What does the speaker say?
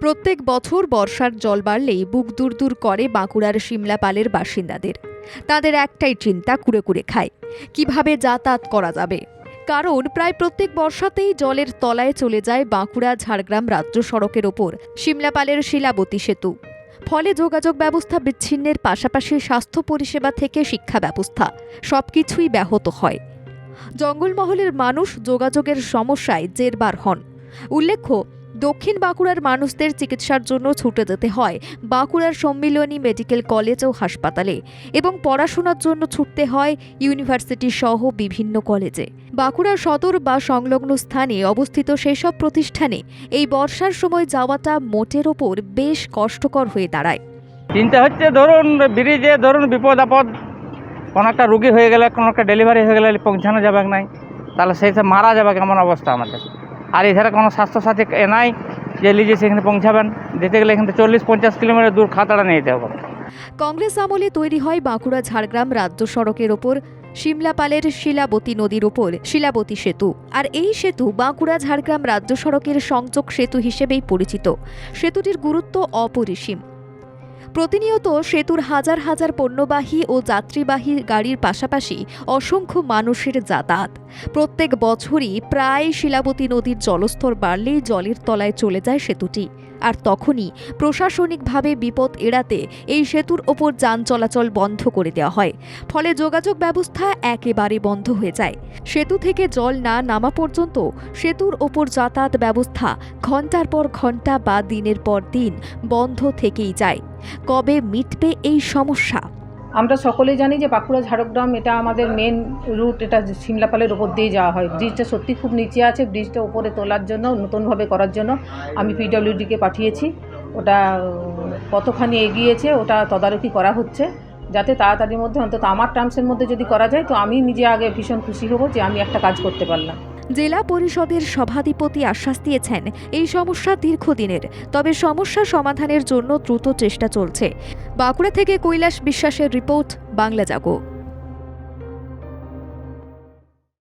প্রত্যেক বছর বর্ষার জল বাড়লেই বুক দূর দূর করে বাঁকুড়ার সিমলাপালের বাসিন্দাদের। তাদের একটাই চিন্তা, কুড়ে কুড়ে খায়। কীভাবে যাতায়াত করা যাবে? কারণ প্রায় প্রত্যেক বর্ষাতেই জলের তলায় চলে যায় বাঁকুড়া, ঝাড়গ্রাম রাজ্য সড়কের ওপর সিমলাপালের শিলাবতী সেতু। ফলে যোগাযোগ ব্যবস্থা বিচ্ছিন্নের পাশাপাশি স্বাস্থ্য পরিষেবা থেকে শিক্ষা ব্যবস্থা, সবকিছুই ব্যাহত হয়। জঙ্গলমহলের মানুষ যোগাযোগের সমস্যায় জেরবার হন। উল্লেখ্য দক্ষিণ বাঁকুড়ার মানুষদের চিকিৎসার জন্য ছুটে যেতে হয় বাঁকুড়ার সম্মিলনী মেডিকেল কলেজ ও হাসপাতালে এবং পড়াশোনার জন্য ছুটতে হয় ইউনিভার্সিটি সহ বিভিন্ন কলেজে। বাঁকুড়া সদর বা সংলগ্ন স্থানে অবস্থিত সেসব প্রতিষ্ঠানে এই বর্ষার সময় যাওয়াটা মোটের ওপর বেশ কষ্টকর হয়ে দাঁড়ায়। চিন্তা হচ্ছে, ধরুন, ব্রিজে ধরুন, বিপদ আপদ, কোনো একটা রুগী হয়ে গেলে, কোনো একটা ডেলিভারি হয়ে গেলে পৌঁছানো যাবে নাই? তাহলে সেই মারা যাবে কেমন অবস্থা আমাদের? আর এছাড়া কোনো স্বাস্থ্যসাথী নাই যে লিজে সেখানে পৌঁছাবেন। যেতে গেলে এখানে চল্লিশ পঞ্চাশ কিলোমিটার দূর খাতাটা নিয়ে যেতে হবে। কংগ্রেস আমলে তৈরি হয় বাঁকুড়া, ঝাড়গ্রাম রাজ্য সড়কের ওপর সিমলাপালের শিলাবতী নদীর ওপর, শিলাবতী সেতু। আর এই সেতু বাঁকুড়া, ঝাড়গ্রাম রাজ্য সড়কের সংযোগ সেতু হিসেবেই পরিচিত। সেতুটির গুরুত্ব অপরিসীম। প্রতিনিয়ত সেতুর হাজার হাজার পণ্যবাহী ও যাত্রীবাহী গাড়ির পাশাপাশি অসংখ্য মানুষের যাতায়াত। প্রত্যেক বছরই প্রায় শিলাবতী নদীর জলস্তর বাড়লেই জলের তলায় চলে যায় সেতুটি। আর তখনই প্রশাসনিকভাবে বিপদ এড়াতে এই সেতুর ওপর যান চলাচল বন্ধ করে দেওয়া হয়। ফলে যোগাযোগ ব্যবস্থা একেবারে বন্ধ হয়ে যায়। সেতু থেকে জল না নামা পর্যন্ত সেতুর ওপর যাতায়াত ব্যবস্থা ঘণ্টার পর ঘণ্টা বা দিনের পর দিন বন্ধ থেকেই যায়। কবে মিটবে এই সমস্যা? আমরা সকলেই জানি যে বাঁকুড়া, ঝাড়গ্রাম, এটা আমাদের মেন রুট এটা সিমলাপালের ওপর দিয়ে যাওয়া হয়। ব্রিজটা সত্যি খুব নিচে আছে, ব্রিজটা উপরে তোলার জন্য, নতুনভাবে করার জন্য আমি পিডব্লিউডিকে পাঠিয়েছি। ওটা কতখানি এগিয়েছে, ওটা তদারকি করা হচ্ছে। যাতে তাড়াতাড়ির মধ্যে, অন্তত আমার টার্মসের মধ্যে যদি করা যায়, তো আমি নিজে আগে ভীষণ খুশি হব যে আমি একটা কাজ করতে পারলাম। জেলা পরিষদের সভাধিপতি আশ্বাস দিয়েছেন, এই সমস্যা দীর্ঘদিনের, তবে সমস্যা সমাধানের জন্য দ্রুত চেষ্টা চলছে। বাঁকুড়া থেকে কৈলাস বিশ্বাসের রিপোর্ট, বাংলা জাগো।